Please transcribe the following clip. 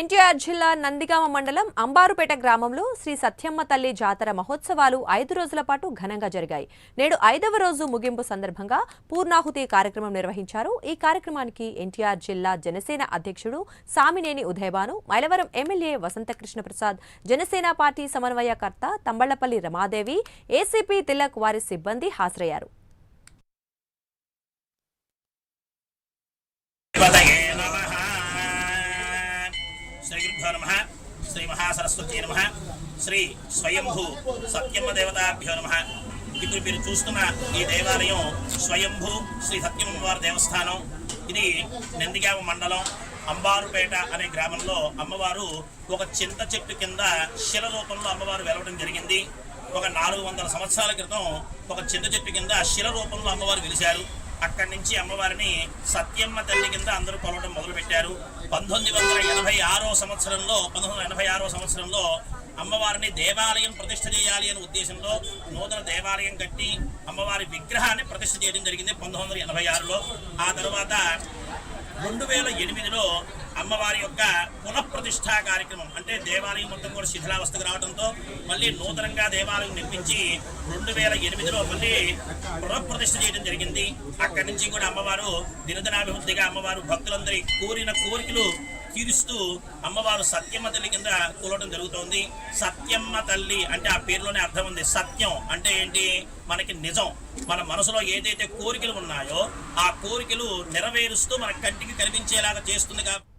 ఎన్టీఆర్ జిల్లా నందిగామ మండలం అంబారుపేట గ్రామంలో శ్రీ సత్యమ్మ తల్లి జాతర మహోత్సవాలు ఐదు రోజుల పాటు ఘనంగా జరిగాయి. నేడు ఐదవ రోజు ముగింపు సందర్భంగా పూర్ణాహుతి కార్యక్రమం నిర్వహించారు. ఈ కార్యక్రమానికి ఎన్టీఆర్ జిల్లా జనసేన అధ్యక్షుడు సామినేని ఉదయభాను మైలవరం ఎమ్మెల్యే వసంతకృష్ణ ప్రసాద్ జనసేన పార్టీ సమన్వయకర్త తంబళ్ళపల్లి రమాదేవి ఏసీపీ తిలక్ వారి సిబ్బంది హాజరయ్యారు. పదయే నమ. శ్రీ మహాసరస్వతి నమ. శ్రీ స్వయంభూ సత్యమ్మ దేవతాభ్యో నమ. ఇప్పుడు మీరు చూస్తున్న ఈ దేవాలయం స్వయంభూ శ్రీ సత్యమ్మవారి దేవస్థానం. ఇది నందిగామ మండలం అంబారుపేట అనే గ్రామంలో అమ్మవారు ఒక చింత చెట్టు కింద శిల రూపంలో అమ్మవారు వెలవడం జరిగింది. ఒక నాలుగు వందల సంవత్సరాల క్రితం ఒక చింత చెట్టు కింద శిల రూపంలో అమ్మవారు వెలిశారు. అక్కడి నుంచి అమ్మవారిని సత్యమ్మ తల్లి కింద అందరూ కొలవడం మొదలుపెట్టారు. పంతొమ్మిది వందల ఎనభై ఆరో సంవత్సరంలో పంతొమ్మిది వందల ఎనభై ఆరో సంవత్సరంలో అమ్మవారిని దేవాలయం ప్రతిష్ఠ చేయాలి అనే ఉద్దేశంలో నూతన దేవాలయం కట్టి అమ్మవారి విగ్రహాన్ని ప్రతిష్ఠ చేయడం జరిగింది పంతొమ్మిది వందల ఎనభై ఆరులో. ఆ తర్వాత రెండు వేల ఎనిమిదిలో అమ్మవారి యొక్క పునఃప్రతిష్ఠా కార్యక్రమం అంటే దేవాలయం మొత్తం కూడా శిథిలావస్థకు రావడంతో మళ్ళీ నూతనంగా దేవాలయం నిర్మించి రెండు వేల ఎనిమిదిలో మళ్ళీ పునఃప్రతిష్ఠ చేయడం జరిగింది. అక్కడి నుంచి కూడా అమ్మవారు దినదినాభివృద్ధిగా అమ్మవారు భక్తులందరి కోరిన కోరికలు తీరుస్తూ అమ్మవారు సత్యమ్మ తల్లి కింద కూలడం జరుగుతోంది. సత్యమ్మ తల్లి అంటే ఆ పేరులోనే అర్థం ఉంది. సత్యం అంటే ఏంటి? మనకి నిజం. మన మనసులో ఏదైతే కోరికలు ఉన్నాయో ఆ కోరికలు నెరవేరుస్తూ మన కంటికి కనిపించేలాగా చేస్తుంది కాబట్టి